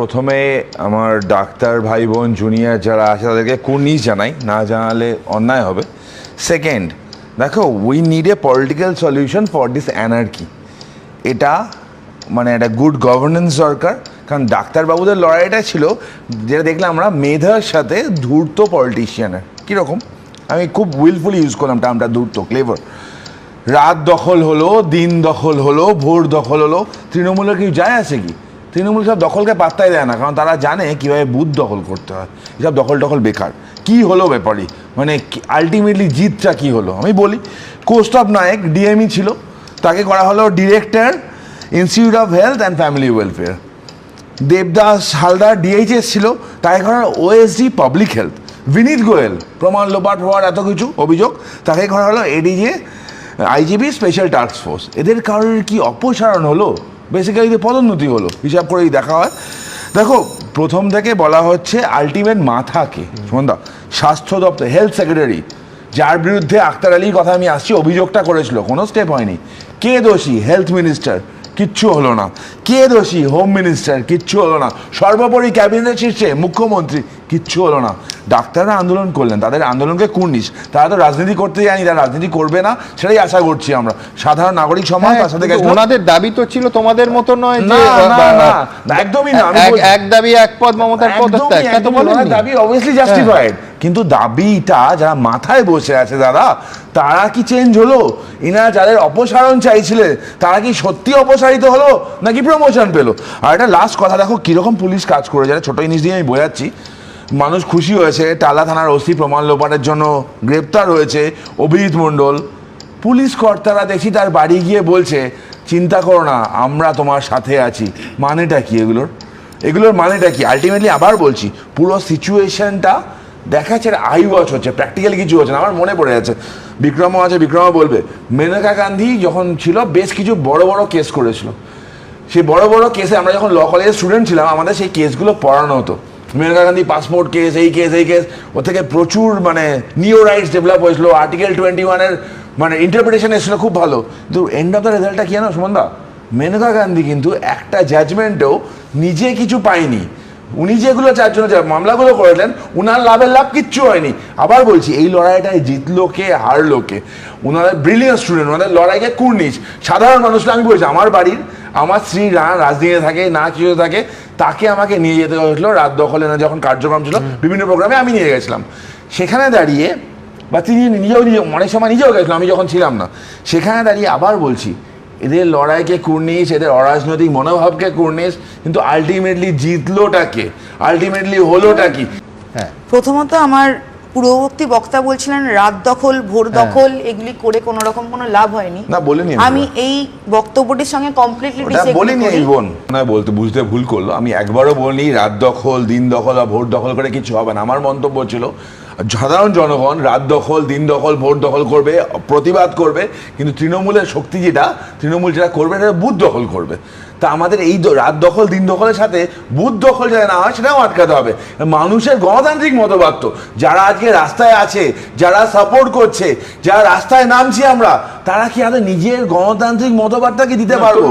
প্রথমে আমার ডাক্তার ভাই বোন জুনিয়র যারা আছে, তাদেরকে কুর্নিশ জানাই। না জানালে অন্যায় হবে। সেকেন্ড দেখো we need a political solution for this anarchy এটা মানে একটা গুড গভর্নেন্স দরকার। কারণ ডাক্তারবাবুদের লড়াইটা ছিল, যেটা দেখলাম আমরা, মেধার সাথে ধূর্ত পলিটিশিয়ানের কীরকম? আমি খুব উইলফুলি ইউজ করলাম টার্মটা ধূর্ত ক্লেভার রাত দখল হলো, দিন দখল হলো, ভোর দখল হলো, তৃণমূলের কি যায় আছে কি? তৃণমূল সব দখলকে পাত্তাই দেয় না, কারণ তারা জানে কীভাবে বুথ দখল করতে হয়। এসব দখল টখল বেকার। কি হলো ব্যাপারই? মানে আলটিমেটলি জিতটা কি হলো? আমি বলি কোস্ট অফ নায়ক ডিএমই ছিল। তাকে করা হলো director institute of health and family welfare Debdas Haldar DHS ছিল। তাকে করা OSD public health Vineet Goel, প্রমাণ লোপাট হওয়ার এত কিছু অভিযোগ। তাকে করা হলো ADG IGB special task force এদের কারোর কি অপসারণ হলো? বেসিক্যালি পদোন্নতি হলো। হিসাব করেই দেখা হয়। দেখো, প্রথম থেকে বলা হচ্ছে আলটিমেট মাথাকে। সন্ধ্যা স্বাস্থ্য দপ্তর হেলথ সেক্রেটারি যার বিরুদ্ধে আক্তার আলীর কথা আমি আসছি, অভিযোগটা করেছিল। কোনো স্টেপ হয়নি। কে দোষী? হেলথ মিনিস্টার কিচ্ছু হলো না। কে দোষী? হোম মিনিস্টার কিচ্ছু হলো না। সর্বোপরি ক্যাবিনেট শীর্ষে মুখ্যমন্ত্রী কিচ্ছু হলো না। ডাক্তাররা আন্দোলন করলেন তাদের আন্দোলনকে কুর্নিশ। তারা তো রাজনীতি করতে জানি তারা রাজনীতি করবে না সেটাই আশা করছি আমরা। সাধারণ নাগরিক সমাজ হ্যাঁ, তার সাথে ওনাদের দাবি তো ছিল তোমাদের মতো নয় যে না, একদমই না, এক- দাবি এক পদ মমতার পদত্যাগ তো দাবি অবভিয়াসলি জাস্টিফাইড কিন্তু দাবিটা যারা মাথায় বসে আছে দাদা তারা কি চেঞ্জ হলো? ইনারা যাদের অপসারণ চাইছিলেন তারা কি সত্যি অপসারিত হলো নাকি প্রমোশন পেল? আর একটা লাস্ট কথা দেখো কীরকম পুলিশ কাজ করে যারা ছোট জিনিস দিয়ে আমি বোঝাচ্ছি। মানুষ খুশি হয়েছে, টালা থানার ওসি প্রমাণ লোপাটের জন্য গ্রেপ্তার হয়েছে অভিজিৎ মণ্ডল। পুলিশ কর্তারা দেখি তার বাড়ি গিয়ে বলছে, চিন্তা করো না, আমরা তোমার সাথে আছি। মানেটা কি এগুলোর? এগুলোর মানেটা কি? আলটিমেটলি আবার বলছি, পুরো সিচুয়েশনটা দেখাচ্ছে আই ওয়াচ হচ্ছে প্র্যাকটিক্যালি কিছু হচ্ছে না, আমার মনে পড়ে যাচ্ছে। বিক্রমও আছে, বিক্রমও বলবে, মেনকা গান্ধী যখন ছিল, বেশ কিছু বড় বড় কেস করেছিল। সেই বড় বড় কেসে আমরা যখন ল কলেজের স্টুডেন্ট ছিলাম, আমাদের সেই কেসগুলো পড়ানো হতো। মেনকা গান্ধী পাসপোর্ট কেস এই কেস এই কেস ও থেকে প্রচুর মানে নিও রাইটস ডেভেলপ হয়েছিল। আর্টিকেল টোয়েন্টি ওয়ানের মানে ইন্টারপ্রিটেশন এসেছিল খুব ভালো। কিন্তু এন্ড অফ দ্য রেজাল্টটা কি জানো সুমনদা? মেনকা গান্ধী কিন্তু একটা জাজমেন্টেও নিজে কিছু পায়নি। উনি যেগুলো চার জন্য মামলাগুলো করেলেন উনার লাভের লাভ কিচ্ছু হয়নি। আবার বলছি, এই লড়াইটায় জিতলো কে, হারলো কে? ওনাদের ব্রিলিয়ান্ট স্টুডেন্ট ওনাদের লড়াইকে কুর্নিশ। সাধারণ মানুষরা আমি বলছি, আমার বাড়ির আমার স্ত্রী না রাজনীতিতে থাকে না কিছু থাকে তাকে আমাকে নিয়ে যেতে হয়েছিল রাত দখলে না যখন কার্যক্রম ছিল বিভিন্ন প্রোগ্রামে আমি নিয়ে গেছিলাম। সেখানে দাঁড়িয়ে বা তিনি নিজেও নিজে অনেক সময় নিজেও গেছিলাম আমি যখন ছিলাম না সেখানে দাঁড়িয়ে আবার বলছি এদের লড়াইকে কুর্নিশ এদের অরাজনৈতিক মনোভাবকে কুর্নিশ কিন্তু আলটিমেটলি জিতলোটাকে আলটিমেটলি হলোটা কি? হ্যাঁ। প্রথমত আমার পূর্ববর্তী বক্তা বলছিলেন রাত দখল ভোর দখল এগুলি করে কোনো রকম কোনো লাভ হয়নি। না, বলিনি আমি। এই বক্তব্যটির সঙ্গে কমপ্লিটলি বলিনি এই বোন। না বলতে বুঝতে ভুল করল। আমি একবারও বলিনি রাত দখল দিন দখল বা ভোট দখল করে কিছু হবে না। আমার মন্তব্য ছিল সাধারণ জনগণ রাত দখল দিন দখল ভোট দখল করবে প্রতিবাদ করবে কিন্তু তৃণমূলের শক্তি যেটা তৃণমূল যেটা করবে সেটা বুথ দখল করবে। তা আমাদের এই রাত দখল দিন দখলের সাথে বুথ দখল যাতে না হয় সেটাও আটকাতে হবে। মানুষের গণতান্ত্রিক মতবাদ তো। যারা আজকে রাস্তায় আছে যারা সাপোর্ট করছে যারা রাস্তায় নামছি আমরা তারা কি আমাদের নিজের গণতান্ত্রিক মতবাদটাকে দিতে পারব?